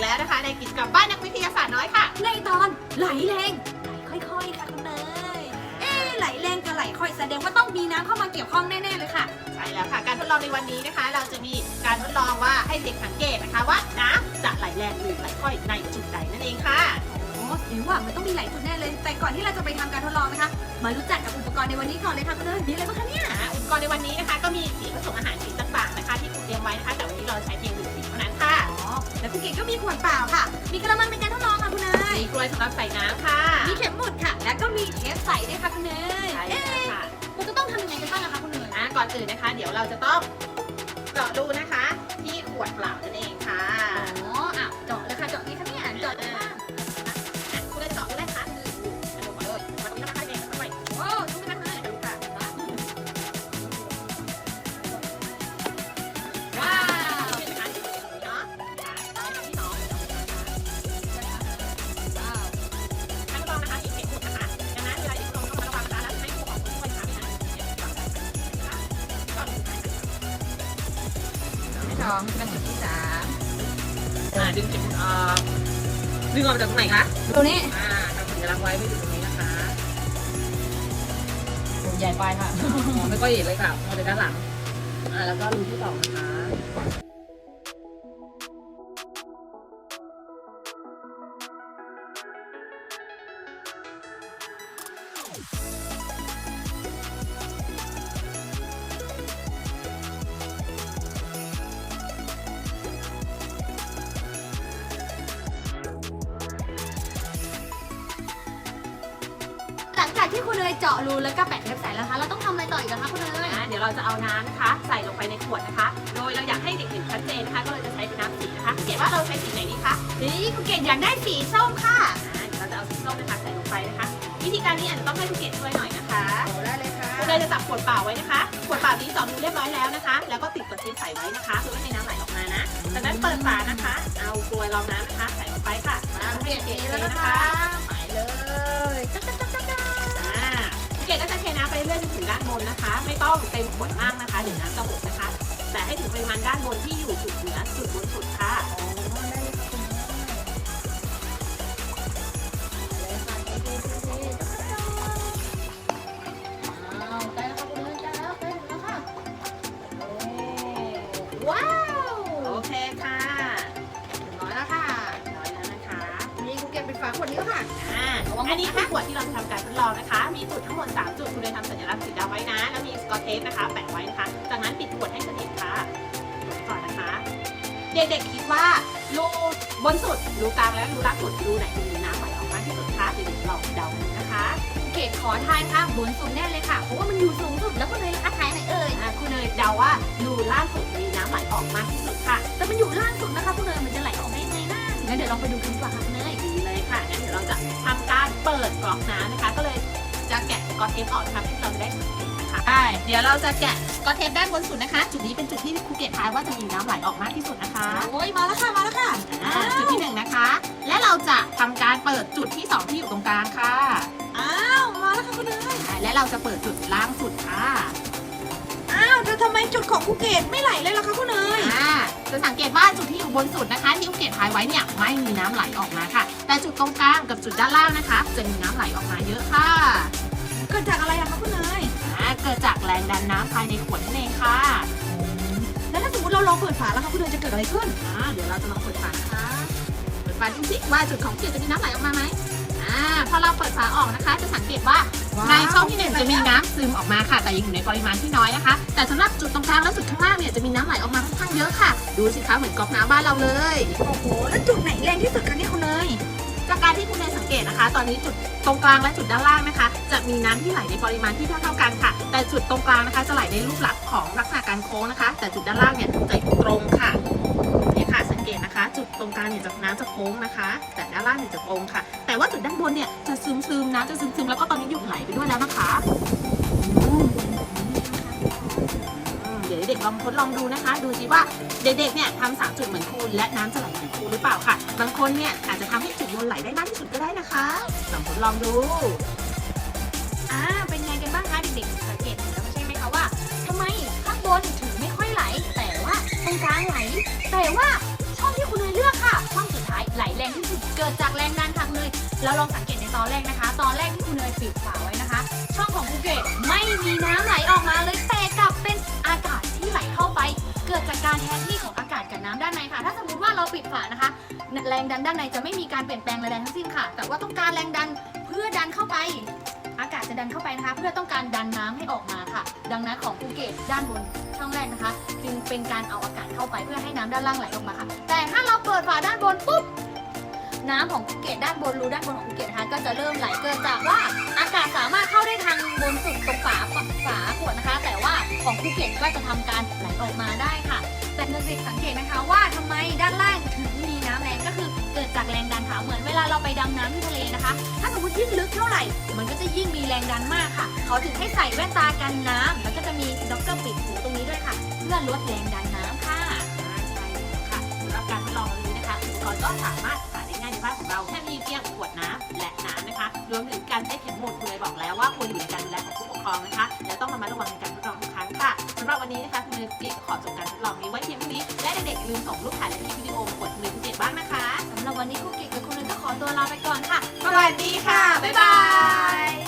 แล้วนะคะ ในกิจกรรมบ้านนักวิทยาศาสตร์น้อยค่ะในตอนไหลแรงไหลค่อยๆค่ะคุณเนยเอ๊ไหลแรงกับไหลค่อยแสดงว่าต้องมีน้ำเข้ามาเกี่ยวข้องแน่ๆเลยค่ะ ใช่แล้วค่ะ การทดลองในวันนี้นะคะ เราจะมีการทดลองว่าให้เด็กสังเกตนะคะว่าน้ำจะไหลแรงหรือไหลค่อยในจุดใดนั่นเองค่ะโอ้หรือว่ามันต้องมีหลายจุดแน่เลย แต่ก่อนที่เราจะไปทำการทดลองนะคะ มารู้จักกับอุปกรณ์ในวันนี้ก่อนเลยค่ะคุณเนยมีอะไรบ้างคะเนี่ยอุปกรณ์ในวันนี้นะคะ ก็มี มีกระมังในการทดลองค่ะคุณเนยมีกลวยสำหรับใส่น้ำค่ะ มีเข็มหมุดค่ะ แล้วก็มีเทปใสด้วยค่ะคุณเนยใช่เอ๊ะแล้วค่ะ เราจะต้องทำยังไงกันบ้างอะคะคุณเนยอ่าก่อนอื่นนะคะ เดี๋ยวเราจะต้องเจาะรูนะคะ ที่ขวดเปล่านั่นเองค่ะอ๋ออะ สองเป็นหมุดที่สามอ่าดึงเข็มเอ่อดึงออกมาจากตรงไหนคะตรงนี้อ่าทำสัญลักษณ์ไว้ไม่ถึงตรงนี้นะคะหมุดใหญ่ไปค่ะมองไม่ค่อยเห็นเลยค่ะมองแต่ด้านหลังอ่าแล้วก็รูที่สองนะคะ จากที่คุณเนยเจาะรูแล้วก็แปะเทปใสแล้วนะคะเราต้องทำอะไรต่ออีกนะคะคุณเนยอ่าเดี๋ยวเราจะเอาน้ำนะคะ ใส่ลงไปในขวดนะคะ โดยเราอยากให้เด็กเห็นชัดเจนนะคะ ก็เลยจะใช้เป็นน้ำสีนะคะเขียนว่าเราใช้สีไหนดีคะนี่คุณเกดอยากได้สีส้มค่ะอ่าเดี๋ยวเราจะเอาสีส้มนะคะใส่ลงไปนะคะ วิธีการนี้อาจจะต้องให้คุณเกดช่วยหน่อยนะคะโอ้ได้เลยค่ะ คุณเลยจะจับขวดเปล่าไว้นะคะ ขวดเปล่านี้เจาะรูเรียบร้อยแล้วนะคะ แล้วก็ติดกดเทปใส่ไว้นะคะเพื่อไม่ให้น้ำไหลออกมานะ จากนั้นเปิดฝานะคะ เอากลวยรองน้ำนะคะ ใส่ลงไปค่ะน้ำเปียกเทนี้เลแล้วยนะนะคะคะไปเลย ด้านบนนะคะ ไม่ต้องเต็มขวดมากนะคะเดี๋ยวน้ำจะหมดนะคะ แต่ให้ถึงปริมาณด้านบนที่อยู่จุดเหนือจุดบนสุดค่ะโอ้ได้เลยค่ะคุณแม่เลยค่ะเท่ๆๆๆจั๊กจั๊กจั๊กอ้าวใกล้แล้วค่ะคุณแม่ใกล้แล้วใกล้ถึงแล้วค่ะเย้ว้าว โอเคค่ะ ฝาขวดนี้แล้วค่ะ อ่าอันนี้คือขวดที่เราจะทำการทดลองนะคะ มีจุดทั้งหมด 3 จุด คุณเลยทำสัญลักษณ์สีดำไว้นะ แล้วมีสกอตเทปนะคะแปะไว้นะคะ จากนั้นปิดขวดให้สนิทค่ะปิดก่อนนะคะ เด็กๆคิดว่ารูบนสุดรูกลางและรูล่างสุดรูไหนมีน้ำไหลออกมากที่สุดคะเด็กๆลองเดาดูนะคะคุณเกดขอทายค่ะบนสุดแน่เลยค่ะ เพราะว่ามันอยู่สูงสุด แล้วคุณเนยล่ะคะทายไหนเอ่ยอ่าคุณเนยเดาว่ารูล่างสุดมีน้ำไหลออกมากที่สุดค่ะ แต่มันอยู่ล่างสุดนะคะคุณเนยมันจะไหลออกได้ไงนะงั้นเดี๋ยวลองไปดูกันดีกว่าค่ะคุณเนยดีเลย ค่ะงั้นเดี๋ยวเราจะทำการเปิดกรอกน้ำนะคะ ก็เลยจะแกะสกอตเทปออกนะคะเพื่อเราจะได้สังเกตนะคะใช่เดี๋ยวเราจะแกะสกอตเทปด้านบนสุดนะคะ จุดนี้เป็นจุดที่ครูเกตทายว่าจะมีน้ำไหลออกมากที่สุดนะคะโอ้ยมาแล้วค่ะมาแล้วค่ะอ่าจุดที่หนึ่งนะคะ และเราจะทำการเปิดจุดที่สองที่อยู่ตรงกลางค่ะอ้าวมาแล้วค่ะคุณเนยอ่าและเราจะเปิดจุดล่างสุดค่ะอ้าวแต่ทำไมจุดของคุณเกดไม่ไหลเลยล่ะคะคุณเนยอ่า จะสังเกตว่าจุดที่อยู่บนสุดนะคะที่ครูเกตทายไว้เนี่ยไม่มีน้ำไหลออกมาค่ะ แต่จุดตรงกลางกับจุดด้านล่างนะคะ จะมีน้ำไหลออกมาเยอะค่ะ เกิดจากอะไรอะคะคุณเนยอ่าเกิดจากแรงดันน้ำภายในขวดนั่นเองค่ะแล้วถ้าสมมติเราลองเปิดฝาแล้วคะคุณเนยจะเกิดอะไรขึ้นอ่าเดี๋ยวเราจะลองเปิดฝานะคะเปิดฝาดูสิว่าจุดของเกล็ดจะมีน้ำไหลออกมาไหม อ่าพอเราเปิดฝาออกนะคะ จะสังเกตว่าว้าวในช่องที่หนึ่งจะมีน้ำซึมออกมาค่ะ แต่ยังอยู่ในปริมาณที่น้อยนะคะ แต่สำหรับจุดตรงกลางและจุดข้างล่างเนี่ยจะมีน้ำไหลออกมาค่อนข้างเยอะค่ะ ดูสิคะเหมือนก๊อกน้ำบ้านเราเลย โอ้โห แล้วจุดไหนแรงที่สุดคะเนี่ยคุณเนยจากการที่คุณเนยสังเกตนะคะ ตอนนี้จุดตรงกลางและจุดด้านล่างนะคะ จะมีน้ำที่ไหลในปริมาณที่เท่าเท่าๆกันค่ะ แต่จุดตรงกลางนะคะ จะไหลในรูปลักษณ์ของลักษณะการโค้งนะคะ แต่จุดด้านล่างเนี่ยจะตรงค่ะเนี่ยค่ะสัง เกตนะคะ จุดตรงกลางเนี่ยจะน้ำจะโค้งนะคะ แต่ด้านล่างเนี่ยจะตรงค่ะ แต่ว่าจุดด้านบนเนี่ยจะซึมซึมๆน้ำจะซึมซึมๆแล้วก็ตอนนี้หยุดไหลไปด้วยแล้วนะคะเดี๋ยวเด็กๆลองทดลองดูนะคะ ดูสิว่าเด็กๆเนี่ยทำสามจุดเหมือนครูและน้ำจะไหลเหมือนครูหรือเปล่าค่ะบางคนเนี่ยอาจจะทำให้จุดบนไหลได้มากที่สุดก็ได้นะคะลองทดลองดูอ่าเป็นไงกันบ้างคะเด็กๆสังเกตเห็นแล้วใช่ไหมคะว่าทำไมข้างบนถึงไม่ค่อยไหล แต่ว่าตรงกลางไหล แต่ว่า ที่เนยเลือกค่ะช่องสุดท้ายไหลแรงที่สุดเกิดจากแรงดันค่ะคุณเนยเราลองสังเกตในตอนแรกนะคะ ตอนแรกที่คุณเนยปิดฝาไว้นะคะ ช่องของภูเก็ตไม่มีน้ำไหลออกมาเลยแต่กลับเป็นอากาศที่ไหลเข้าไป เกิดจากการแทนที่ของอากาศกับน้ำด้านในค่ะ ถ้าสมมติว่าเราปิดฝานะคะ แรงดันด้านในจะไม่มีการเปลี่ยนแปลงใดๆทั้งสิ้นค่ะ แต่ว่าต้องการแรงดันเพื่อดันเข้าไปอากาศจะดันเข้าไปนะคะ เพื่อต้องการดันน้ำให้ออกมาค่ะ ดังนั้นของภูเก็ตด้านบนช่องแรกนะคะ จึงเป็นการเอาอากาศเข้าไปเพื่อให้น้ำด้านล่างไหลออกมาค่ะ แต่ถ้าเราเปิดฝาด้านบนปุ๊บ น้ำของภูเก็ตด้านบนรูด้านบนของภูเก็ตนะคะก็จะเริ่มไหลเกิดจากว่าอากาศสามารถเข้าได้ทางบนสุดตรงฝาฝาขวดนะคะ แต่ว่าของภูเก็ตก็จะทำการไหลออกมาได้ค่ะ แต่เด็กสังเกตไหมคะว่าทำไมด้านล่างถึงมีน้ำแรงก็คือเกิดจากแรงดันค่ะเหมือนเวลาเราไปดำน้ำที่ทะเลนะคะ ถ้าสมมติยิ่งลึกเท่าไหร่ มันก็จะยิ่งมีแรงดันมากค่ะ เขาถึงให้ใส่แว่นตากันน้ำแล้วก็จะมีด็อกเตอร์ปิดหูตรงนี้ด้วยค่ะ เพื่อลดแรงดันน้ำค่ะใช่แล้วค่ะสำหรับการทดลองวันนี้นะคะอุปกรณ์ก็สามารถ บ้านของเราแค่มีเพียงขวดน้ำและน้ำนะคะรวมถึงการใช้เข็มหมุดคุณเลยบอกแล้วว่าควรอยู่ในการดูแลของผู้ปกครองนะคะและต้องระมัดระวังในการทดลองทุกครั้งค่ะสำหรับวันนี้นะคะคุณเลยกิ๊กขอจบการทดลองนี้ไว้เพียงเท่านี้และเด็กๆอย่าลืมส่งรูปถ่ายและคลิปวิดีโอมากดหนึ่งเจ็ดบ้างนะคะสำหรับวันนี้คุณเกดกับคุณนุ้ยก็ขอตัวลาไปก่อนค่ะสวัสดีค่ะบ๊ายบาย